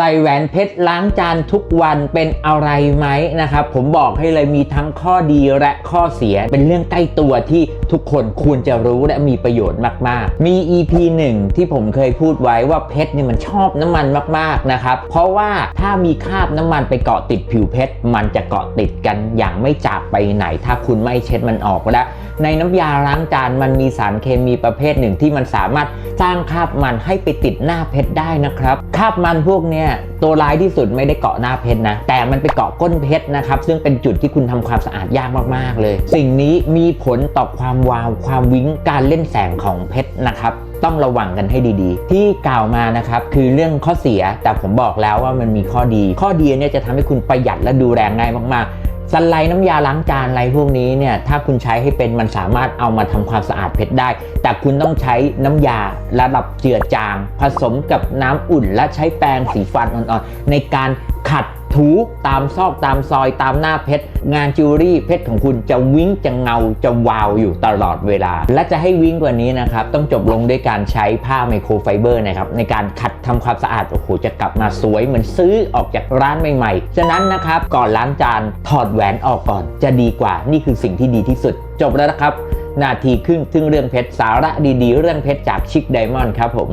ใส่แหวนเพชรล้างจานทุกวันเป็นอะไรไหมนะครับ ผมบอกให้เลยมีทั้งข้อดีและข้อเสียเป็นเรื่องใกล้ตัวที่ทุกคนควรจะรู้และมีประโยชน์มาก ๆ มี EP หนึ่งที่ผมเคยพูดไว้ว่าเพชรเนี่ยมันชอบน้ำมันมาก ๆ นะครับ เพราะว่าถ้ามีคราบน้ำมันไปเกาะติดผิวเพชรมันจะเกาะติดกันอย่างไม่จากไปไหน ถ้าคุณไม่เช็ดมันออกและ ในน้ำยาล้างจานมันมีสารเคมีประเภทหนึ่งที่มันสามารถสร้างคราบมันให้ไปติดหน้าเพชรได้นะครับคราบมันพวกเนี้ยตัวร้ายที่สุดไม่ได้เกาะหน้าเพชรนะ แต่มันไปเกาะก้นเพชรนะครับ ซึ่งเป็นจุดที่คุณทำความสะอาดยากมากๆเลย สิ่งนี้มีผลต่อความวาว ความวิ้งการเล่นแสงของเพชรนะครับต้องระวังกันให้ดีๆ ที่กล่าวมานะครับคือเรื่องข้อเสียแต่ผมบอกแล้วว่ามันมีข้อดี ข้อดีเนี่ยจะทำให้คุณประหยัดและดูแลง่ายมากๆ สไลด์น้ำยาล้างจานอะไรพวกนี้เนี่ยถ้าคุณใช้ให้เป็นมันสามารถเอามาทำความสะอาดเพชรได้ แต่คุณต้องใช้น้ำยาระดับเจือจาง ผสมกับน้ำอุ่นและใช้แปรงสีฟันอ่อนๆในการขัด ถูตามซอกตามซอยตามหน้าเพชร งานจิวเวลรี่เพชรของคุณจะวิ้งจะเงาจะวาวอยู่ตลอดเวลา และจะให้วิ้งกว่านี้นะครับ ต้องจบลงด้วยการใช้ผ้าไมโครไฟเบอร์นะครับ ในการขัดทำความสะอาด โอ้โห จะกลับมาสวยเหมือนซื้อออกจากร้านใหม่ๆ ฉะนั้นนะครับก่อนล้างจานถอดแหวนออกก่อนจะดีกว่านี่คือสิ่งที่ดีที่สุด จบแล้วนะครับนาทีครึ่งถึงเรื่องเพชรสาระดีๆ เรื่องเพชรจากชิคไดมอนด์ครับผม